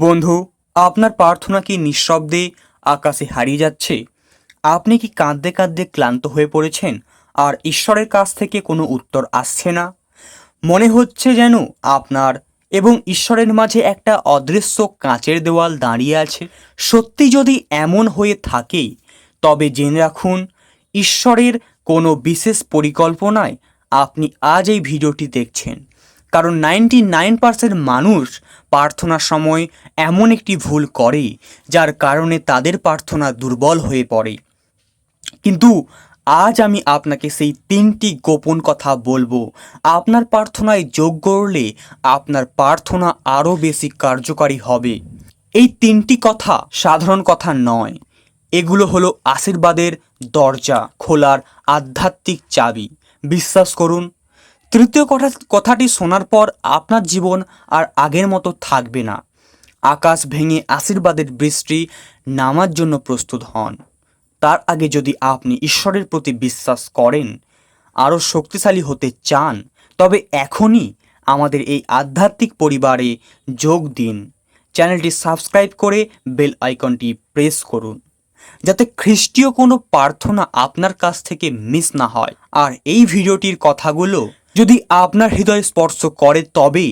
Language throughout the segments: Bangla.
বন্ধু, আপনার প্রার্থনা কি নিঃশব্দে আকাশে হারিয়ে যাচ্ছে? আপনি কি কাঁদতে কাঁদতে ক্লান্ত হয়ে পড়েছেন? আর ঈশ্বরের কাছ থেকে কোনো উত্তর আসছে না? মনে হচ্ছে যেন আপনার এবং ঈশ্বরের মাঝে একটা অদৃশ্য কাঁচের দেওয়াল দাঁড়িয়ে আছে। সত্যি যদি এমন হয়ে থাকে, তবে জেনে রাখুন, ঈশ্বরের কোনো বিশেষ পরিকল্পনায় আপনি আজ এই ভিডিওটি দেখছেন। কারণ নাইনটি নাইন পার্সেন্ট মানুষ প্রার্থনার সময় এমন একটি ভুল করে, যার কারণে তাদের প্রার্থনা দুর্বল হয়ে পড়ে। কিন্তু আজ আমি আপনাকে সেই তিনটি গোপন কথা বলব। আপনার প্রার্থনায় যোগ করলে আপনার প্রার্থনা আরও বেশি কার্যকারী হবে। এই তিনটি কথা সাধারণ কথা নয়। এগুলো হলো আশীর্বাদের দরজা খোলার আধ্যাত্মিক চাবি। বিশ্বাস করুন তৃতীয় কথা কথাটি শোনার পর আপনার জীবন আর আগের মতো থাকবে না। আকাশ ভেঙে আশীর্বাদের বৃষ্টি নামার জন্য প্রস্তুত হন। তার আগে যদি আপনি ঈশ্বরের প্রতি বিশ্বাস করেন, আরও শক্তিশালী হতে চান, তবে এখনই আমাদের এই আধ্যাত্মিক পরিবারে যোগ দিন। চ্যানেলটি সাবস্ক্রাইব করে বেল আইকনটি প্রেস করুন, যাতে খ্রিস্টীয় কোনো প্রার্থনা আপনার কাছ থেকে মিস না হয়। আর এই ভিডিওটির কথাগুলো যদি আপনার হৃদয় স্পর্শ করে তবে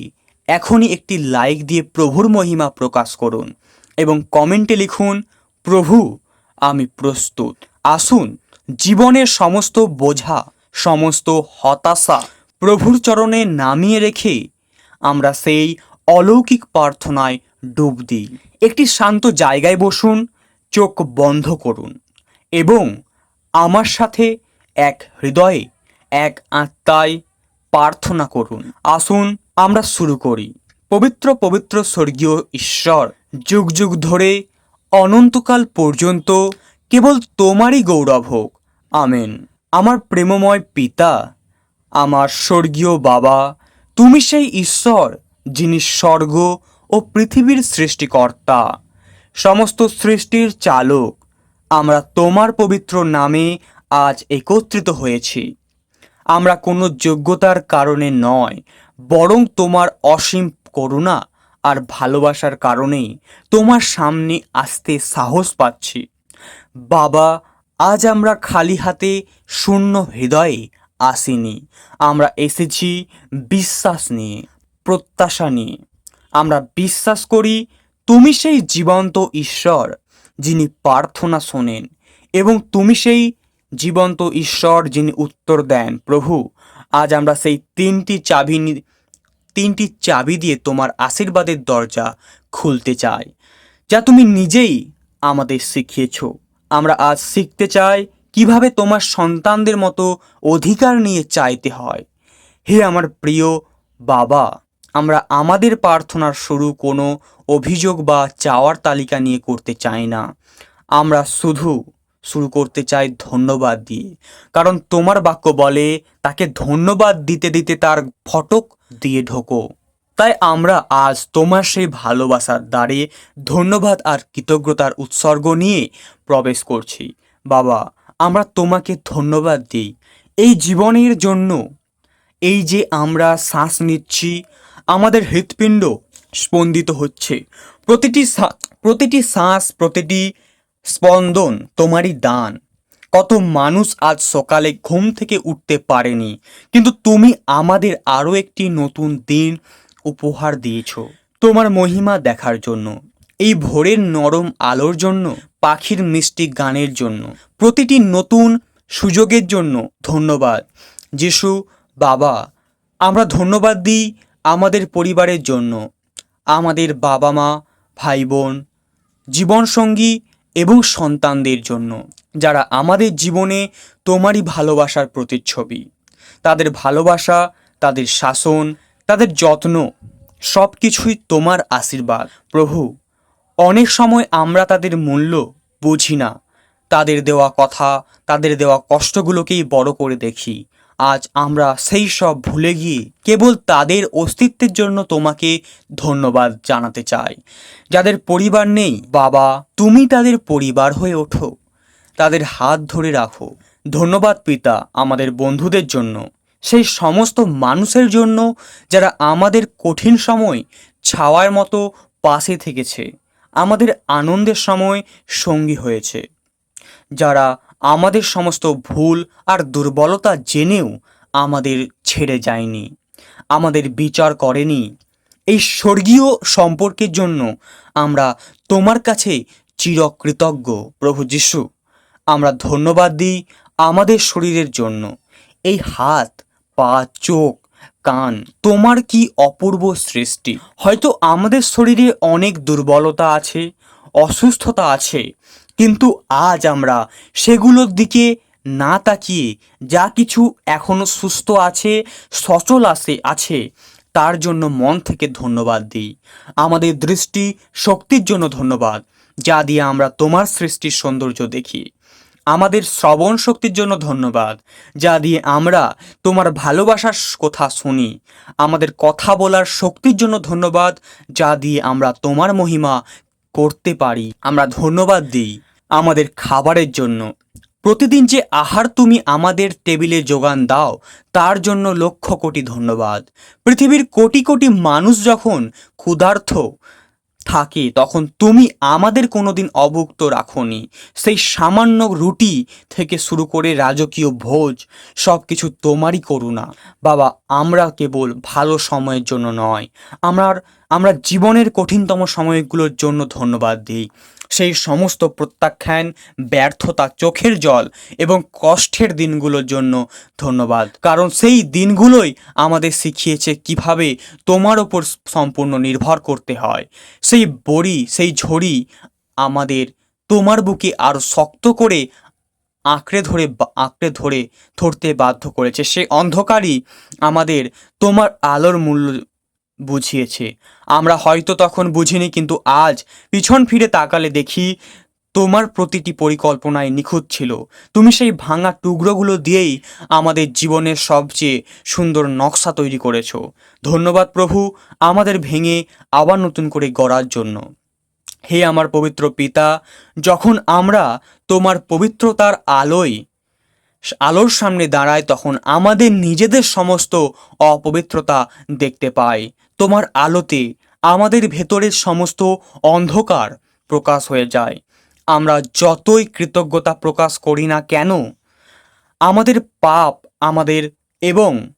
এখনই একটি লাইক দিয়ে প্রভুর মহিমা প্রকাশ করুন এবং কমেন্টে লিখুন, প্রভু, আমি প্রস্তুত। আসুন, জীবনের সমস্ত বোঝা, সমস্ত হতাশা প্রভুর চরণে নামিয়ে রেখে আমরা সেই অলৌকিক প্রার্থনায় ডুব দিই। একটি শান্ত জায়গায় বসুন, চোখ বন্ধ করুন এবং আমার সাথে এক হৃদয়ে, এক আত্মায় প্রার্থনা করুন। আসুন, আমরা শুরু করি। পবিত্র পবিত্র স্বর্গীয় ঈশ্বর, যুগ যুগ ধরে, অনন্তকাল পর্যন্ত কেবল তোমারই গৌরব হোক। আমেন। আমার প্রেমময় পিতা, আমার স্বর্গীয় বাবা, তুমি সেই ঈশ্বর, যিনি স্বর্গ ও পৃথিবীর সৃষ্টিকর্তা। সমস্ত সৃষ্টির চালক, আমরা তোমার পবিত্র নামে আজ একত্রিত হয়েছি। আমরা কোনো যোগ্যতার কারণে নয়, বরং তোমার অসীম করুণা আর ভালোবাসার কারণেই তোমার সামনে আসতে সাহস পাচ্ছি। বাবা, আজ আমরা খালি হাতে শূন্য হৃদয়ে আসিনি। আমরা এসেছি বিশ্বাস নিয়ে, প্রত্যাশা নিয়ে। আমরা বিশ্বাস করি তুমি সেই জীবন্ত ঈশ্বর যিনি প্রার্থনা শোনেন এবং তুমি সেই জীবন্ত ঈশ্বর যিনি উত্তর দেন, প্রভু, আজ আমরা সেই তিনটি চাবি তিনটি চাবি দিয়ে তোমার আশীর্বাদের দরজা খুলতে চাই, যা তুমি নিজেই আমাদের শিখিয়েছ। আমরা আজ শিখতে চাই কীভাবে তোমার সন্তানদের মতো অধিকার নিয়ে চাইতে হয়। হে আমার প্রিয় বাবা, আমরা আমাদের প্রার্থনার শুরু কোনো অভিযোগ বা চাওয়ার তালিকা নিয়ে করতে চাই না। আমরা শুধু শুরু করতে চাই ধন্যবাদ দিয়ে। কারণ তোমার বাক্য বলে, তাকে ধন্যবাদ দিতে দিতে তার ফটক দিয়ে ঢোকো। তাই আমরা আজ তোমার সেই ভালোবাসার দ্বারে ধন্যবাদ আর কৃতজ্ঞতার উৎসর্গ নিয়ে প্রবেশ করছি। বাবা, আমরা তোমাকে ধন্যবাদ দিই। এই জীবনের জন্য, এই যে আমরা শ্বাস নিচ্ছি, আমাদের হৃৎপিণ্ড স্পন্দিত হচ্ছে। প্রতিটি প্রতিটি শ্বাস, প্রতিটি স্পন্দন তোমারই দান। কত মানুষ আজ সকালে ঘুম থেকে উঠতে পারেনি, কিন্তু তুমি আমাদের আরও একটি নতুন দিন উপহার দিয়েছ। তোমার মহিমা দেখার জন্য, এই ভোরের নরম আলোর জন্য, পাখির মিষ্টি গানের জন্য, প্রতিটি নতুন সুযোগের জন্য ধন্যবাদ। যিশু, বাবা, আমরা ধন্যবাদ দিই আমাদের পরিবারের জন্য, আমাদের বাবা মা ভাই বোন জীবনসঙ্গী এবং সন্তানদের জন্য, যারা আমাদের জীবনে তোমারই ভালোবাসার প্রতিচ্ছবি। তাদের ভালোবাসা, তাদের শাসন, তাদের যত্ন সব কিছুই তোমার আশীর্বাদ। প্রভু, অনেক সময় আমরা তাদের মূল্য বুঝি না। তাদের দেওয়া কথা, তাদের দেওয়া কষ্টগুলোকেই বড় করে দেখি। আজ আমরা সেই সব ভুলে গিয়ে কেবল তাদের অস্তিত্বের জন্য তোমাকে ধন্যবাদ জানাতে চাই। যাদের পরিবার নেই, বাবা, তুমি তাদের পরিবার হয়ে ওঠো। তাদের হাত ধরে রাখো। ধন্যবাদ পিতা আমাদের বন্ধুদের জন্য। সেই সমস্ত মানুষের জন্য যারা আমাদের কঠিন সময় ছাওয়ার মতো পাশে থেকেছে। আমাদের আনন্দের সময় সঙ্গী হয়েছে। যারা আমাদের সমস্ত ভুল আর দুর্বলতা জেনেও আমাদের ছেড়ে যায়নি, আমাদের বিচার করেনি। এই স্বর্গীয় সম্পর্কের জন্য আমরা তোমার কাছে চিরকৃতজ্ঞ, প্রভু যিশু। আমরা ধন্যবাদ দিই আমাদের শরীরের জন্য। এই হাত, পা, চোখ, কান, তোমার কি অপূর্ব সৃষ্টি? হয়তো আমাদের শরীরে অনেক দুর্বলতা আছে অসুস্থতা আছে। কিন্তু আজ আমরা সেগুলোর দিকে না তাকিয়ে যা কিছু এখনও সুস্থ আছে, সচল আছে আছে, তার জন্য মন থেকে ধন্যবাদ দিই। আমাদের দৃষ্টি শক্তির জন্য ধন্যবাদ, যা দিয়ে আমরা তোমার সৃষ্টির সৌন্দর্য দেখি। আমাদের শ্রবণ শক্তির জন্য ধন্যবাদ, যা দিয়ে আমরা তোমার ভালোবাসার কথা শুনি। আমাদের কথা বলার শক্তির জন্য ধন্যবাদ, যা দিয়ে আমরা তোমার মহিমা করতে পারি। আমরা ধন্যবাদ দিই আমাদের খাবারের জন্য। প্রতিদিন যে আহার তুমি আমাদের টেবিলে যোগান দাও, তার জন্য লক্ষ কোটি ধন্যবাদ। পৃথিবীর কোটি কোটি মানুষ যখন ক্ষুধার্থ থাকে, তখন তুমি আমাদের কোনোদিন অভুক্ত রাখোনি। সেই সামান্য রুটি থেকে শুরু করে রাজকীয় ভোজ সব কিছু তোমারই করুণা। বাবা, আমরা কেবল ভালো সময়ের জন্য নয়, আমরা আমরা জীবনের কঠিনতম সময়গুলোর জন্য ধন্যবাদ দিই। সেই সমস্ত প্রত্যাখ্যান, ব্যর্থতা, চোখের জল এবং কষ্টের দিনগুলোর জন্য ধন্যবাদ। কারণ সেই দিনগুলোই আমাদের শিখিয়েছে কীভাবে তোমার ওপর সম্পূর্ণ নির্ভর করতে হয়। সেই বড়ি, সেই ঝড়ি আমাদের তোমার বুকে আরও শক্ত করে আঁকড়ে ধরে আঁকড়ে ধরে ধরতে বাধ্য করেছে। সেই অন্ধকারই আমাদের তোমার আলোর মূল্য বুঝিয়েছে। আমরা হয়তো তখন বুঝিনি, কিন্তু আজ পিছন ফিরে তাকালে দেখি তোমার প্রতিটি পরিকল্পনায় নিখুঁত ছিল। তুমি সেই ভাঙা টুকরোগুলো দিয়েই আমাদের জীবনের সবচেয়ে সুন্দর নকশা তৈরি করেছ। ধন্যবাদ প্রভু, আমাদের ভেঙে আবার নতুন করে গড়ার জন্য। হে আমার পবিত্র পিতা, যখন আমরা তোমার পবিত্রতার আলোয়, আলোর সামনে দাঁড়ায় তখন আমাদের নিজেদের সমস্ত অপবিত্রতা দেখতে পাই। তোমার আলোতে আমাদের ভেতরের সমস্ত অন্ধকার প্রকাশ হয়ে যায়। আমরা যতই কৃতজ্ঞতা প্রকাশ করি না কেন, আমাদের পাপ আমাদের এবং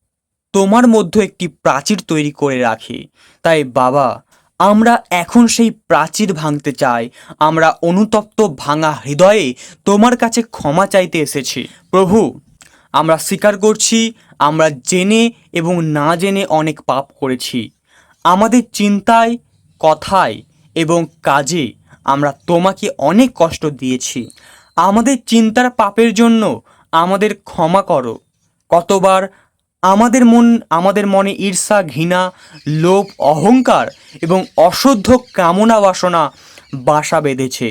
তোমার মধ্যে একটি প্রাচীর তৈরি করে রাখে। তাই বাবা, আমরা এখন সেই প্রাচীর ভাঙতে চাই। আমরা অনুতপ্ত ভাঙা হৃদয়ে তোমার কাছে ক্ষমা চাইতে এসেছি। প্রভু, আমরা স্বীকার করছি, আমরা জেনে এবং না জেনে অনেক পাপ করেছি। আমাদের চিন্তায়, কথায় এবং কাজে আমরা তোমাকে অনেক কষ্ট দিয়েছি। আমাদের চিন্তার পাপের জন্য আমাদের ক্ষমা করো। কতবার আমাদের মন, আমাদের মনে ঈর্ষা, ঘৃণা, লোভ, অহংকার এবং অশুদ্ধ কামনা বাসনা বাসা বেঁধেছে।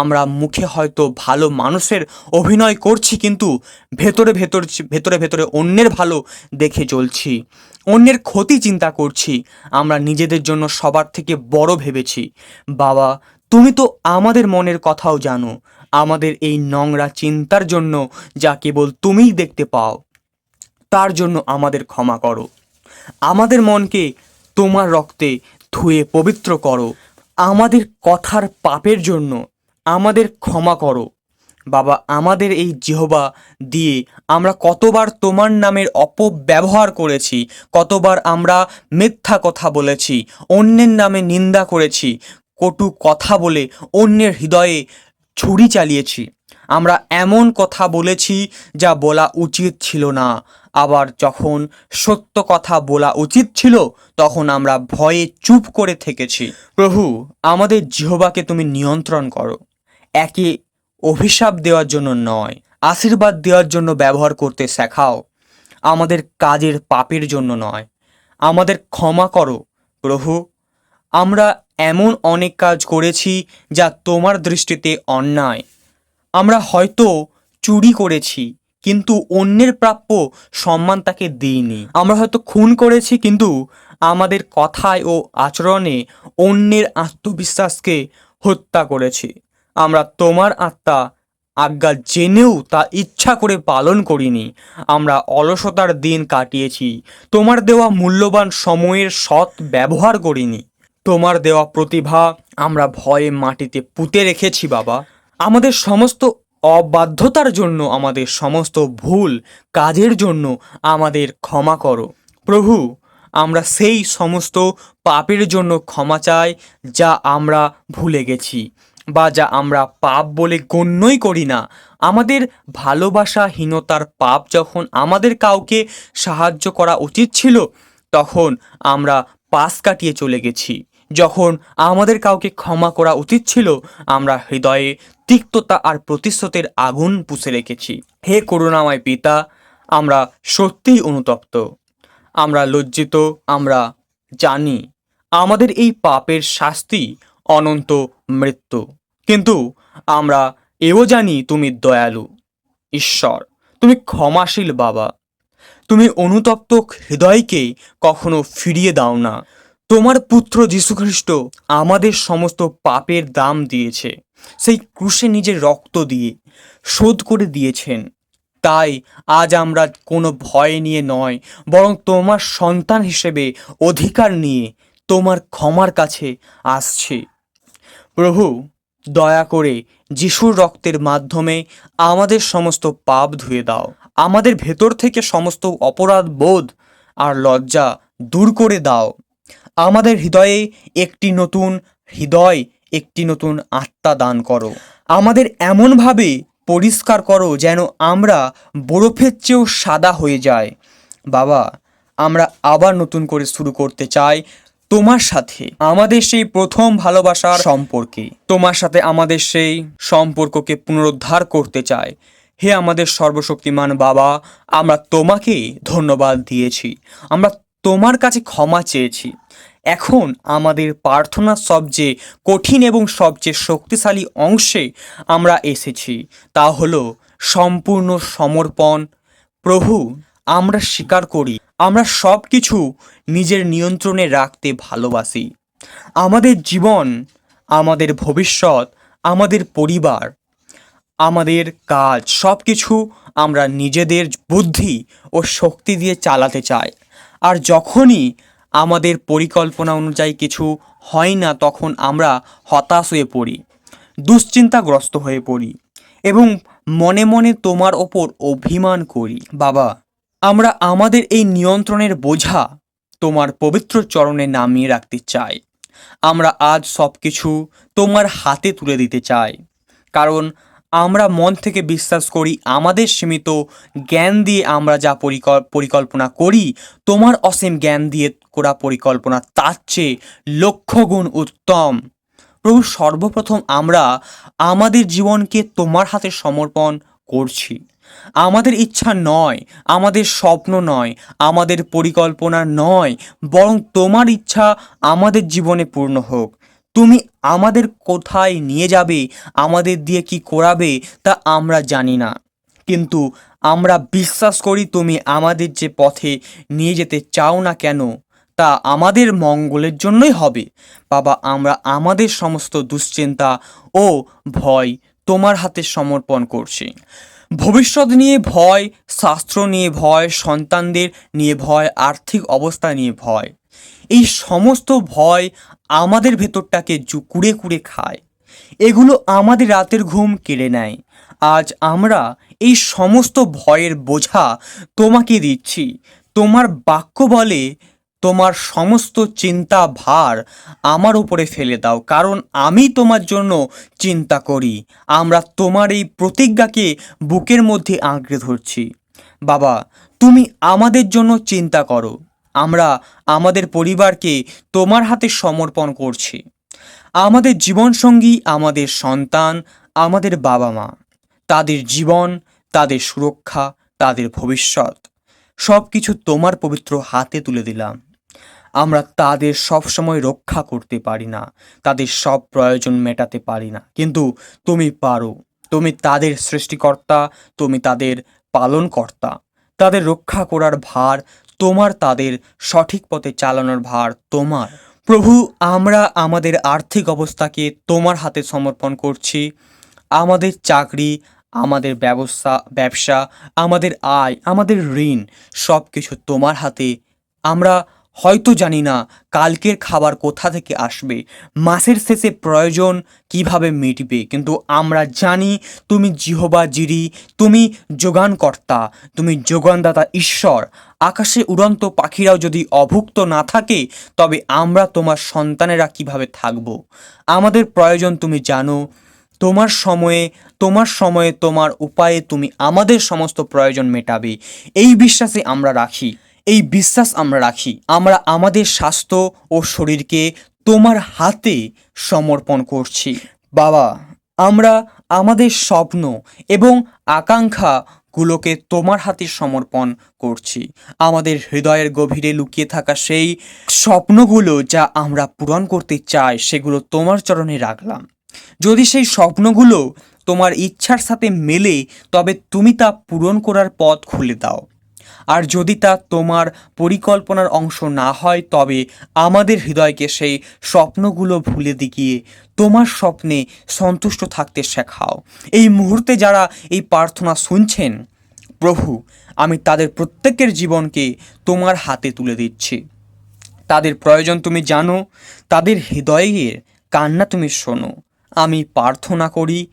আমরা মুখে হয়তো ভালো মানুষের অভিনয় করছি, কিন্তু ভেতরে ভেতর ভেতরে ভেতরে অন্যের ভালো দেখে চলছি। অন্যের ক্ষতি চিন্তা করছি। আমরা নিজেদের জন্য সবার থেকে বড় ভেবেছি। বাবা, তুমি তো আমাদের মনের কথাও জানো। আমাদের এই নোংরা চিন্তার জন্য যা কেবল তুমিই দেখতে পাও, তার জন্য আমাদের ক্ষমা করো। আমাদের মনকে তোমার রক্তে ধুয়ে পবিত্র করো। আমাদের কথার পাপের জন্য আমাদের ক্ষমা করো। বাবা, আমাদের এই জিহবা দিয়ে আমরা কতবার তোমার নামের অপব্যবহার করেছি, কতবার আমরা মিথ্যা কথা বলেছি, অন্যের নামে নিন্দা করেছি, কটু কথা বলে অন্যের হৃদয়ে ছুরি চালিয়েছি। আমরা এমন কথা বলেছি যা বলা উচিত ছিল না। আবার যখন সত্য কথা বলা উচিত ছিল, তখন আমরা ভয়ে চুপ করে থেকেছি। প্রভু, আমাদের জিহবাকে তুমি নিয়ন্ত্রণ করো। একে অভিশাপ দেওয়ার জন্য নয়, আশীর্বাদ দেওয়ার জন্য ব্যবহার করতে শেখাও। আমাদের কাজের পাপের জন্য নয়। আমাদের ক্ষমা করো, প্রভু। আমরা এমন অনেক কাজ করেছি যা তোমার দৃষ্টিতে অন্যায়। আমরা হয়তো চুরি করেছি, কিন্তু অন্যের প্রাপ্য সম্মান তাকে দিইনি। আমরা হয়তো খুন করেছি, কিন্তু আমাদের কথায় ও আচরণে অন্যের আত্মবিশ্বাসকে হত্যা করেছি। আমরা তোমার আত্মা আজ্ঞা জেনেও তা ইচ্ছা করে পালন করিনি। আমরা অলসতার দিন কাটিয়েছি। তোমার দেওয়া মূল্যবান সময়ের সৎ ব্যবহার করিনি। তোমার দেওয়া প্রতিভা আমরা ভয়ে মাটিতে পুঁতে রেখেছি, বাবা। আমাদের সমস্ত অবাধ্যতার জন্য, আমাদের সমস্ত ভুল কাজের জন্য আমাদের ক্ষমা করো। প্রভু, আমরা সেই সমস্ত পাপের জন্য ক্ষমা চাই যা আমরা ভুলে গেছি। বা যা আমরা পাপ বলে গণ্যই করি না। আমাদের ভালোবাসাহীনতার পাপ যখন আমাদের কাউকে সাহায্য করা উচিত ছিল, তখন আমরা পাশ কাটিয়ে চলে গেছি। যখন আমাদের কাউকে ক্ষমা করা উচিত ছিল, আমরা হৃদয়ে তিক্ততা আর প্রতিশ্রুতের আগুন পুষে রেখেছি। হে করুণাময় পিতা, আমরা সত্যিই অনুতপ্ত। আমরা লজ্জিত, আমরা জানি আমাদের এই পাপের শাস্তি অনন্ত মৃত্যু। কিন্তু আমরা এও জানি তুমি দয়ালু। ঈশ্বর, তুমি ক্ষমাশীল বাবা। তুমি অনুতপ্ত হৃদয়কে কখনো ফিরিয়ে দাও না। তোমার পুত্র যীশুখ্রিস্ট আমাদের সমস্ত পাপের দাম দিয়েছে। সেই ক্রুশে নিজের রক্ত দিয়ে শোধ করে দিয়েছেন। তাই আজ আমরা কোনো ভয় নিয়ে নয়, বরং তোমার সন্তান হিসেবে অধিকার নিয়ে তোমার ক্ষমার কাছে আসছি। প্রভু, দয়া করে যিশুর রক্তের মাধ্যমে আমাদের সমস্ত পাপ ধুয়ে দাও। আমাদের ভেতর থেকে সমস্ত অপরাধ বোধ আর লজ্জা দূর করে দাও। আমাদের হৃদয়ে একটি নতুন হৃদয়, একটি নতুন আত্মা দান করো। আমাদের এমনভাবে পরিষ্কার করো যেন আমরা বরফের চেয়েও সাদা হয়ে যায় বাবা, আমরা আবার নতুন করে শুরু করতে চাই। তোমার সাথে আমাদের সেই প্রথম ভালোবাসার সম্পর্কে। তোমার সাথে আমাদের সেই সম্পর্ককে পুনরুদ্ধার করতে চাই হে আমাদের সর্বশক্তিমান বাবা, আমরা তোমাকে ধন্যবাদ দিয়েছি। আমরা তোমার কাছে ক্ষমা চেয়েছি। এখন আমাদের প্রার্থনার সবচেয়ে কঠিন এবং সবচেয়ে শক্তিশালী অংশে আমরা এসেছি। তা হলো, সম্পূর্ণ সমর্পণ। প্রভু, আমরা স্বীকার করি আমরা সব কিছু নিজের নিয়ন্ত্রণে রাখতে ভালোবাসি। আমাদের জীবন, আমাদের ভবিষ্যৎ, আমাদের পরিবার, আমাদের কাজ সব কিছু আমরা নিজেদের বুদ্ধি ও শক্তি দিয়ে চালাতে চাই। আর যখনই আমাদের পরিকল্পনা অনুযায়ী কিছু হয় না, তখন আমরা হতাশ হয়ে পড়ি, দুশ্চিন্তাগ্রস্ত হয়ে পড়ি এবং মনে মনে তোমার ওপর অভিমান করি। বাবা আমরা আমাদের এই নিয়ন্ত্রণের বোঝা তোমার পবিত্র চরণে নামিয়ে রাখতে চাই। আমরা আজ সব কিছু তোমার হাতে তুলে দিতে চাই। কারণ আমরা মন থেকে বিশ্বাস করি, আমাদের সীমিত জ্ঞান দিয়ে আমরা যা পরিকল পরিকল্পনা করি, তোমার অসীম জ্ঞান দিয়ে করা পরিকল্পনা, তার চেয়ে লক্ষ্যগুণ উত্তম। প্রভু, সর্বপ্রথম আমরা আমাদের জীবনকে তোমার হাতে সমর্পণ করছি। আমাদের ইচ্ছা নয়, আমাদের স্বপ্ন নয়, আমাদের পরিকল্পনা নয়, বরং তোমার ইচ্ছা আমাদের জীবনে পূর্ণ হোক। তুমি আমাদের কোথায় নিয়ে যাবে, আমাদের দিয়ে কি করাবে, তা আমরা জানি না। কিন্তু আমরা বিশ্বাস করি তুমি আমাদের যে পথে নিয়ে যেতে চাও না কেন, তা আমাদের মঙ্গলের জন্যই হবে। বাবা, আমরা আমাদের সমস্ত দুশ্চিন্তা ও ভয় তোমার হাতে সমর্পণ করছি। ভবিষ্যৎ নিয়ে ভয়, শাস্ত্র নিয়ে ভয়, সন্তানদের নিয়ে ভয়, আর্থিক অবস্থা নিয়ে ভয়। এই সমস্ত ভয় আমাদের ভেতরটাকে কুড়ে কুড়ে খায়। এগুলো আমাদের রাতের ঘুম কেড়ে নেয়। আজ আমরা এই সমস্ত ভয়ের বোঝা তোমাকে দিচ্ছি। তোমার বাক্য বলে তোমার সমস্ত চিন্তা ভার আমার উপরে ফেলে দাও, কারণ আমি তোমার জন্য চিন্তা করি। আমরা তোমার এই প্রতিজ্ঞাকে বুকের মধ্যে আঁকড়ে ধরছি। বাবা, তুমি আমাদের জন্য চিন্তা করো। আমরা আমাদের পরিবারকে তোমার হাতে সমর্পণ করছি। আমাদের জীবনসঙ্গী আমাদের সন্তান, আমাদের বাবা মা তাদের জীবন, তাদের সুরক্ষা, তাদের ভবিষ্যৎ। সব কিছু তোমার পবিত্র হাতে তুলে দিলাম। আমরা তাদের সব সময় রক্ষা করতে পারি না। তাদের সব প্রয়োজন মেটাতে পারি না। কিন্তু তুমি পারো। তুমি তাদের সৃষ্টিকর্তা, তুমি তাদের পালনকর্তা। তাদের রক্ষা করার ভার তোমার, তাদের সঠিক পথে চালানোর ভার তোমার। প্রভু, আমরা আমাদের আর্থিক অবস্থাকে তোমার হাতে সমর্পণ করছি। আমাদের চাকরি, আমাদের ব্যবসা ব্যবসা, আমাদের আয়, আমাদের ঋণ সব কিছু তোমার হাতে। আমরা হয়তো জানি না কালকের খাবার কোথা থেকে আসবে। মাসের শেষে প্রয়োজন কীভাবে মিটবে? কিন্তু আমরা জানি তুমি জিহবা জিরি, তুমি যোগানকর্তা, তুমি যোগানদাতা ঈশ্বর। আকাশে উড়ন্ত পাখিরাও যদি অভুক্ত না থাকে, তবে আমরা তোমার সন্তানেরা কীভাবে থাকব? আমাদের প্রয়োজন তুমি জানো, তোমার সময়ে তোমার সময়ে তোমার উপায়ে তুমি আমাদের সমস্ত প্রয়োজন মেটাবে। এই বিশ্বাসে আমরা রাখি। এই বিশ্বাস আমরা রাখি। আমরা আমাদের স্বাস্থ্য ও শরীরকে তোমার হাতে সমর্পণ করছি। বাবা, আমরা আমাদের স্বপ্ন এবং আকাঙ্ক্ষাগুলোকে তোমার হাতে সমর্পণ করছি। আমাদের হৃদয়ের গভীরে লুকিয়ে থাকা সেই স্বপ্নগুলো যা আমরা পূরণ করতে চাই, সেগুলো তোমার চরণে রাখলাম। যদি সেই স্বপ্নগুলো তোমার ইচ্ছার সাথে মেলে, তবে তুমি তা পূরণ করার পথ খুলে দাও। আর যদি তা তোমার পরিকল্পনার অংশ না হয়, তবে আমাদের হৃদয়কে সেই স্বপ্নগুলো ভুলে দিকিয়ে তোমার স্বপ্নে সন্তুষ্ট থাকতে শেখাও। এই মুহূর্তে যারা এই প্রার্থনা শুনছেন, প্রভু, আমি তাদের প্রত্যেকের জীবনকে তোমার হাতে তুলে দিচ্ছি। তাদের প্রয়োজন তুমি জানো, তাদের হৃদয়ের কান্না তুমি শোনো। আমি প্রার্থনা করি,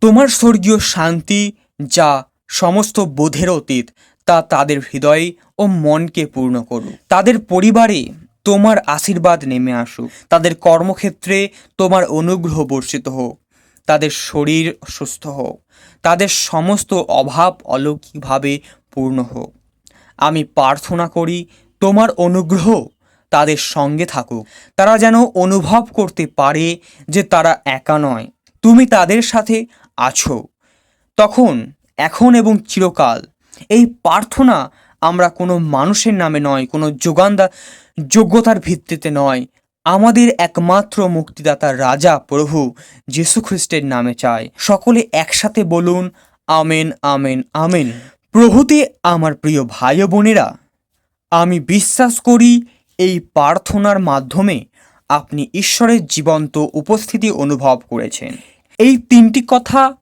তোমার স্বর্গীয় শান্তি, যা সমস্ত বোধের অতীত তা তাদের হৃদয় ও মনকে পূর্ণ করুক। তাদের পরিবারে তোমার আশীর্বাদ নেমে আসুক। তাদের কর্মক্ষেত্রে তোমার অনুগ্রহ বর্ষিত হোক। তাদের শরীর সুস্থ হোক। তাদের সমস্ত অভাব অলৌকিকভাবে পূর্ণ হোক। আমি প্রার্থনা করি, তোমার অনুগ্রহ তাদের সঙ্গে থাকুক। তারা যেন অনুভব করতে পারে যে তারা একা নয়। তুমি তাদের সাথে আছো। তখন, এখন এবং চিরকাল এই প্রার্থনা আমরা কোনো মানুষের নামে নয়, কোনো যোগানদা, যোগ্যতার ভিত্তিতে নয়। আমাদের একমাত্র মুক্তিদাতা রাজা, প্রভু যীশু খ্রিস্টের নামে চাই। সকলে একসাথে বলুন, আমেন আমেন আমেন। প্রভুতে আমার প্রিয় ভাই বোনেরা, আমি বিশ্বাস করি এই প্রার্থনার মাধ্যমে আপনি ঈশ্বরের জীবন্ত উপস্থিতি অনুভব করেছেন। এই তিনটি কথা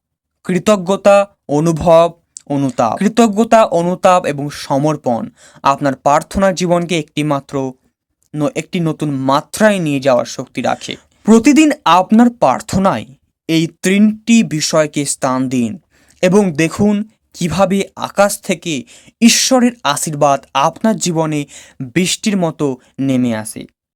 কৃতজ্ঞতা, অনুভব অনুতাপ। কৃতজ্ঞতা, অনুতাপ এবং সমর্পণ আপনার প্রার্থনার জীবনকে একটি মাত্র একটি নতুন মাত্রায় নিয়ে যাওয়ার শক্তি রাখে। প্রতিদিন আপনার প্রার্থনায় এই তিনটি বিষয়কে স্থান দিন এবং দেখুন কীভাবে আকাশ থেকে ঈশ্বরের আশীর্বাদ আপনার জীবনে বৃষ্টির মতো নেমে আসে।